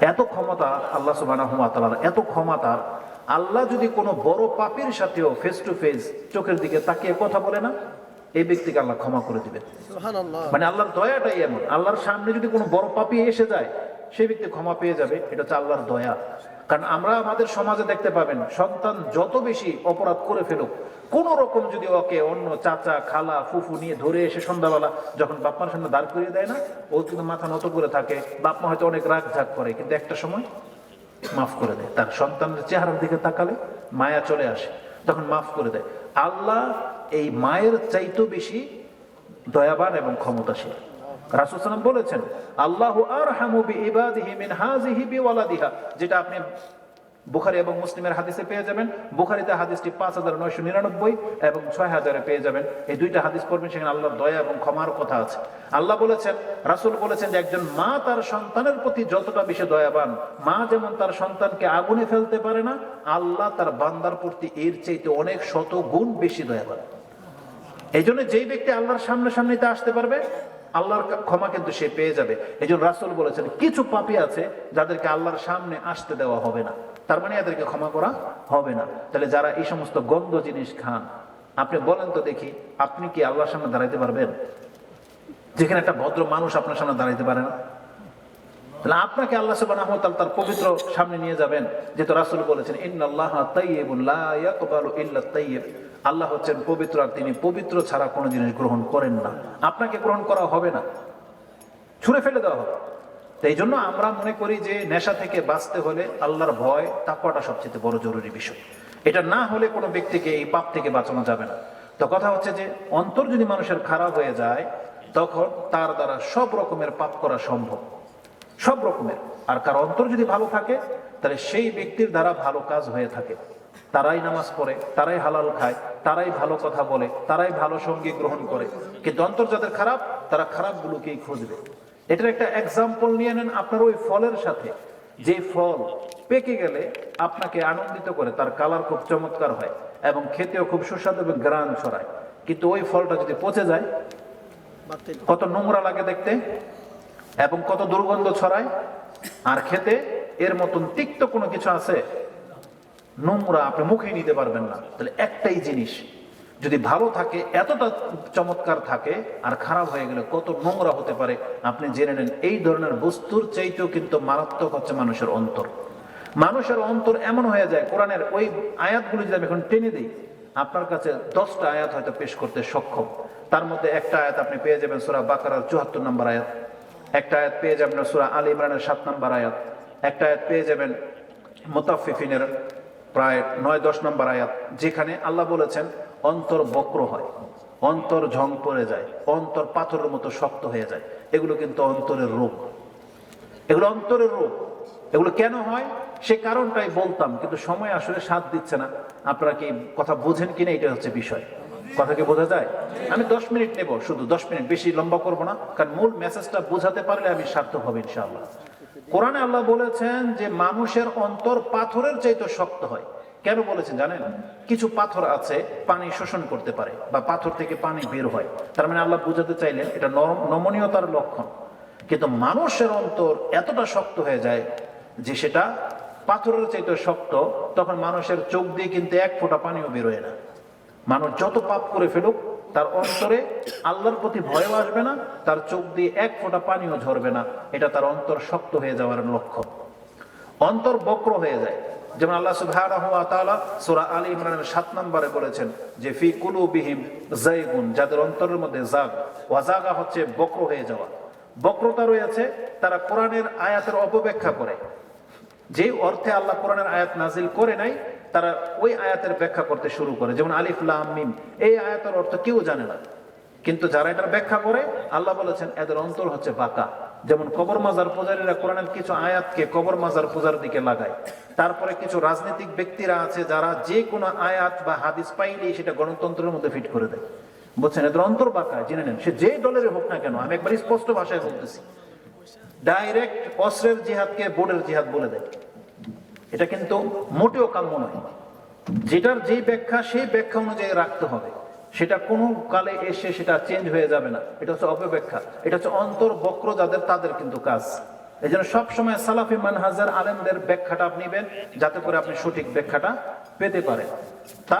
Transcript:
এত ক্ষমতা আল্লাহ সুবাহ এত ক্ষমতা আল্লাহ যদি কোনো বড় পাপের সাথেও ফেস টু ফেস চোখের দিকে তাকিয়ে কথা বলে না এই ব্যক্তিকে আল্লাহ ক্ষমা করে দিবেন। মানে আল্লাহর দয়াটাই এমন। আল্লাহর সামনে যদি কোনো বড় পাপি এসে যায় সেই ব্যক্তি ক্ষমা পেয়ে যাবে। এটা হচ্ছে আল্লাহর দয়া। কারণ আমরা আমাদের সমাজে দেখতে পাবেন, সন্তান যত বেশি অপরাধ করে ফেলুক, কোন রকম যদি ওকে অন্য চাচা, খালা, ফুফু নিয়ে ধরে এসে সন্ধ্যাবেলা যখন বাপমার সামনে দাঁড় করিয়ে দেয় না, ও কিন্তু মাথা নত করে থাকে বাপমা হয়তো অনেক রাগ ঝাক করে, কিন্তু একটা সময় মাফ করে দেয়। তার সন্তানের চেহারার দিকে তাকালে মায়া চলে আসে, তখন মাফ করে দেয়। আল্লাহ এই মায়ের চাইতেও বেশি দয়াবান এবং ক্ষমতাশীল। রাসুসালাম বলেছেন, আল্লাহ আর হামুবি ইবাদিহি মিন হাজিহি বিওয়ালাদিহা। যেটা আপনি বুখারি এবং মুসলিমের হাদিসে পেয়ে যাবেন। বুখারিতে হাদিসটি পাঁচ হাজার নয়শো নিরানব্বই এবং ছয় হাজারে পেয়ে যাবেন। এই দুইটা হাদিস পড়বেন, সেখানে আল্লাহর দয়া এবং ক্ষমার কথা আছে। আল্লাহ বলেছেন, রাসূল বলেছেন যে একজন মা তার সন্তানের প্রতি যতটা বেশি দয়াবান, মা যেমন তার সন্তানকে আগুনে ফেলতে পারে না, আল্লাহ তার বান্দার প্রতি এর চাইতে অনেক শত গুণ বেশি দয়াবান। এই জন্য যেই ব্যক্তি আল্লাহর সামনে সামনেতে আসতে পারবে আল্লাহর ক্ষমা কিন্তু সে পেয়ে যাবে। এই জন্য রাসুল বলেছেন, কিছু পাপি আছে যাদেরকে আল্লাহর সামনে আসতে দেওয়া হবে না। তার মানে এদেরকে ক্ষমা করা হবে না। তাহলে যারা এই সমস্ত গন্ধ জিনিস খান, আপনি বলেন তো দেখি, আপনি কি আল্লাহর সামনে দাঁড়াইতে পারবেন? যেখানে একটা ভদ্র মানুষ আপনার সামনে দাঁড়াইতে পারে না। তাহলে আপনাকে আল্লাহ তাআলা তার পবিত্র সামনে নিয়ে যাবেন, যেহেতু রাসূল বলেছেন ইয়াকবালু ইল্লা আল্লাহ হচ্ছেন পবিত্র আর তিনি পবিত্র ছাড়া কোনো জিনিস গ্রহণ করেন না। আপনাকে গ্রহণ করা হবে না। ছুঁড়ে ফেলে দেওয়া হবে। এই জন্য আমরা মনে করি যে নেশা থেকে বাঁচতে হলে আল্লাহর ভয়, তাকওয়াটা সবচেয়ে বড় জরুরি বিষয়। এটা না হলে কোনো ব্যক্তিকে এই পাপ থেকে বাঁচানো যাবে না। তো কথা হচ্ছে যে, অন্তর যদি মানুষের খারাপ হয়ে যায়, তখন তার দ্বারা সব রকমের পাপ করা সম্ভব। সব রকমের। আর কার অন্তর যদি ভালো থাকে, তাহলে সেই ব্যক্তির দ্বারা ভালো কাজ হয়ে থাকে। তারাই নামাজ পড়ে, তারাই হালাল খায়, তারাই ভালো কথা বলে, তারাই ভালো সঙ্গী গ্রহণ করে। কিন্তু অন্তর যাদের খারাপ, তারা খারাপগুলোকেই খুঁজবে। এটার একটা এক্সাম্পল নিয়ে নেন আপনার ওই ফলের সাথে। যে ফল পেকে গেলে আপনাকে আনন্দিত করে, তার কালার খুব চমৎকার হয় এবং খেতেও খুব সুস্বাদু এবং গ্রান ছড়ায়। কিন্তু ওই ফলটা যদি পচে যায়, কত নোংরা লাগে দেখতে? এবং কত দুর্গন্ধ ছড়ায়। আর খেতে এর মতন তিক্ত কোনো কিছু আছে? নোংরা আপনি মুখে নিতে পারবেন না। তাহলে একটাই জিনিস, যদি ভালো থাকে, এতটা চমৎকার থাকে, আর খারাপ হয়ে গেলে কত নোংরা হতে পারে, আপনি জেনে নেন, এই ধরনের বস্তুর চাইতেও কিন্তু মারাত্মক হচ্ছে মানুষের অন্তর। মানুষের অন্তর এমন হয়ে যায়, কোরআনের ওই আয়াতগুলো যদি আমি এখন টেনে দিই, আপনার কাছে দশটা আয়াত হয়তো পেশ করতে সক্ষম। তার মধ্যে একটা আয়াত আপনি পেয়ে যাবেন, সুরা বাকারার চুয়াত্তর নম্বর আয়াত। একটা আয়াত পেয়ে যাবেন সুরা আলী ইমরানের সাত নম্বর আয়াত। একটা আয়াত পেয়ে যাবেন মোতাফিফিনের প্রায় নয়, দশ নম্বর আয়াত, যেখানে আল্লাহ বলেছেন, অন্তর বক্র হয়, অন্তর ঝং পড়ে যায়, অন্তর পাথরের মতো শক্ত হয়ে যায়। এগুলো কিন্তু অন্তরের রোগ এগুলো অন্তরের রোগ এগুলো কেন হয়? সে কারণটাই বলতাম, কিন্তু সময় আসলে সাথ দিচ্ছে না। আপনারা কি কথা বোঝেন কিনা এটা হচ্ছে বিষয়। কথা কি বোঝা যায়? আমি দশ মিনিট নেব শুধু, দশ মিনিট, বেশি লম্বা করব না, কারণ মূল মেসেজটা বোঝাতে পারলে আমি সার্থক হবে ইনশাআল্লাহ। কোরআনে আল্লাহ বলেছেন যে, মানুষের অন্তর পাথরের চাইতে শক্ত হয়। কেন বলেছেন জানেন? কিছু পাথর আছে, পানি শোষণ করতে পারে, বা পাথর থেকে পানি বের হয়। তার মানে আল্লাহ বোঝাতে চাইলেন, এটা নমনীয়তার লক্ষণ। কিন্তু মানুষের অন্তর এতটা শক্ত হয়ে যায় যে, সেটা পাথরের চাইতে শক্ত, তখন মানুষের চোখ দিয়ে কিন্তু এক ফোঁটা পানিও বেরোয় না। মানুষ যত পাপ করে ফেলুক, তার অন্তরে আল্লাহর প্রতি ভয়ও আসবে না, তার চোখ দিয়ে এক ফোঁটা পানিও ঝরবে না। এটা তার অন্তর শক্ত হয়ে যাওয়ার লক্ষ্য। অন্তর বক্র হয়ে যায়। যেমন আল্লাহ তাআলা সূরা আলী ইমরানের সাত নম্বরে বলেছেন যে, ফি কুলুবিহিম যায়গুন, যাদের অন্তরের মধ্যে জাগ। ওয়া জাগা হচ্ছে বক্র হয়ে যাওয়া। বক্রতা রয়েছে, তারা কোরআনের আয়াতের অপব্যাখ্যা করে। যে অর্থে আল্লাহ কোরআনের আয়াত নাজিল করে নাই তারা ওই আয়াতের ব্যাখ্যা করতে শুরু করে, যেমন আলিফ লাম এই আয়াতের অর্থ কেউ জানে না। কিন্তু যারা এটার ব্যাখ্যা করে, আল্লাহ বলেছেন, এদের অন্তর হচ্ছে বাঁকা। যেমন কবর মাজার পূজারীরা কোরআনের কিছু আয়াতকে কবর মাজার পূজার দিকে লাগায়। তারপরে কিছু রাজনৈতিক ব্যক্তিরা আছে, যারা যে কোনো আয়াত বা হাদিস পাইলেই সেটা গণতন্ত্রের মধ্যে ফিট করে দেয়। বলছেন, এদের অন্তর বাঁকা, জেনে নেন। সে যে দলের হোক না কেন, আমি একবার স্পষ্ট ভাষায় বলতেছি। ডাইরেক্ট অস্ত্রের জিহাদকে বোর্ডের জিহাদ বলে দেয়। এটা কিন্তু মোটেও কাম্য নয়। যেটার যে ব্যাখ্যা, সেই ব্যাখ্যা অনুযায়ী রাখতে হবে। সেটা কোনো কালে এসে সেটা চেঞ্জ হয়ে যাবে না। এটা হচ্ছে অপব্যাখ্যা। এটা হচ্ছে অন্তর বক্র যাদের, তাদের কিন্তু কাজ। এই জন্য সবসময় সালাফি মানহাজার আলেমদের ব্যাখ্যাটা আপনি নেবেন, যাতে করে আপনি সঠিক ব্যাখ্যাটা পেতে পারেন।